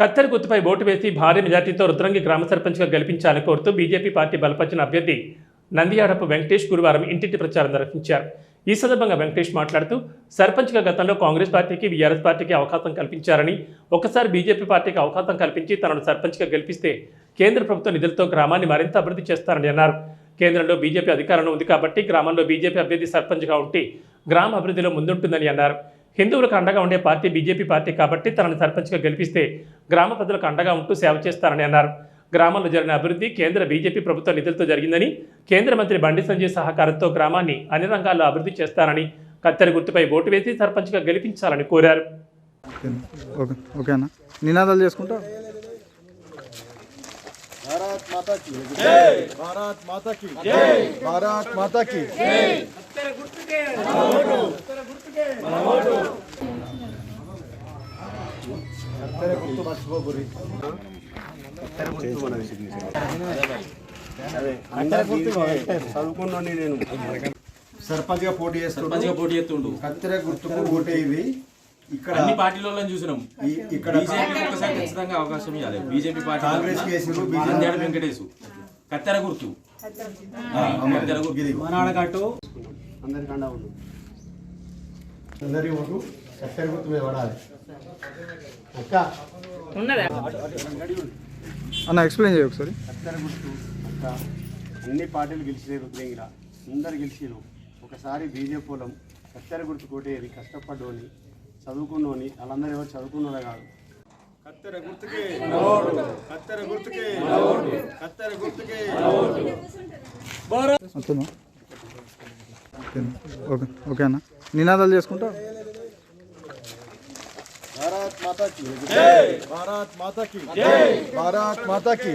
కత్తెర గుర్తుపై ఓటు వేసి భారీ మెజార్టీతో రుద్రంగి గ్రామ సర్పంచ్గా గెలిపించాలని కోరుతూ బీజేపీ పార్టీ బలపరిచిన అభ్యర్థి నందియాడపు వెంకటేష్ గురువారం ఇంటింటి ప్రచారం నిర్వహించారు. ఈ సందర్భంగా వెంకటేష్ మాట్లాడుతూ సర్పంచ్గా గతంలో కాంగ్రెస్ పార్టీకి వీఆర్ఎస్ పార్టీకి అవకాశం కల్పించారని ఒకసారి బీజేపీ పార్టీకి అవకాశం కల్పించి తనను సర్పంచ్గా గెలిపిస్తే కేంద్ర ప్రభుత్వ నిధులతో గ్రామాన్ని మరింత అభివృద్ధి చేస్తారని అన్నారు. కేంద్రంలో బీజేపీ అధికారంలో ఉంది కాబట్టి గ్రామంలో బీజేపీ అభ్యర్థి సర్పంచ్గా ఉంటే గ్రామ అభివృద్ధిలో ముందుంటుందని అన్నారు. హిందువులకు అండగా ఉండే పార్టీ బీజేపీ పార్టీ కాబట్టి తనను సర్పంచ్గా గెలిపిస్తే గ్రామ ప్రజలకు అండగా ఉంటూ సేవ చేస్తారని అన్నారు. గ్రామంలో జరిగిన అభివృద్ధి కేంద్ర బీజేపీ ప్రభుత్వ నిధులతో జరిగిందని కేంద్ర మంత్రి బండి సంజయ్ సహకారంతో గ్రామాన్ని అన్ని రంగాల్లో అభివృద్ధి చేస్తారని కత్తెర గుర్తుపై ఓటు వేసి సర్పంచ్గా గెలిపించాలని కోరారు. చేసుకుంటా? భారత్ మాతా కి. భారత్ మాతా కి. భారత్ మాతా కి. గుర్తు నేను సర్పంచ్గా పోటీ మంచిగా పోటీ చేస్తుండు. కత్తెర గుర్తుకు ఓటేది ఇక్కడ అన్ని పార్టీలలో చూసినాం. ఇక్కడ బీజేపీ ఒకసారి ఖచ్చితంగా అవకాశం ఇవ్వాలి. బీజేపీ పార్టీ కాంగ్రెస్ కేసులు వెంకటేశు. కత్తెర గుర్తు. కత్తెర గుర్తు. అందరి ఓటు కత్తెర గుర్తు మీద పడాలి. అక్క. అన్న ఎక్స్ప్లెయిన్ చేయ ఒకసారి. కత్తెర గుర్తు అక్క. అన్ని పార్టీలు గెలిచినాయి రుద్రంగిరా అందరు గెలిచిరు ఒకసారి బీజేపీ పొలం కత్తెర గుర్తు కొట్టేది కష్టపడ్డోని చదువుకున్నోని వాళ్ళందరూ ఎవరు చదువుకున్నోలే కాదు. కత్తెర గుర్తుకే కత్తెర గుర్తుకే కత్తెర గుర్తుకే ఓకేనా ఓకే. ఓకేనా నినాదాలు చేసుకుంటా? భారత్ మాతాకి. భారత్ మాతాకి. భారత్ మాతాకి.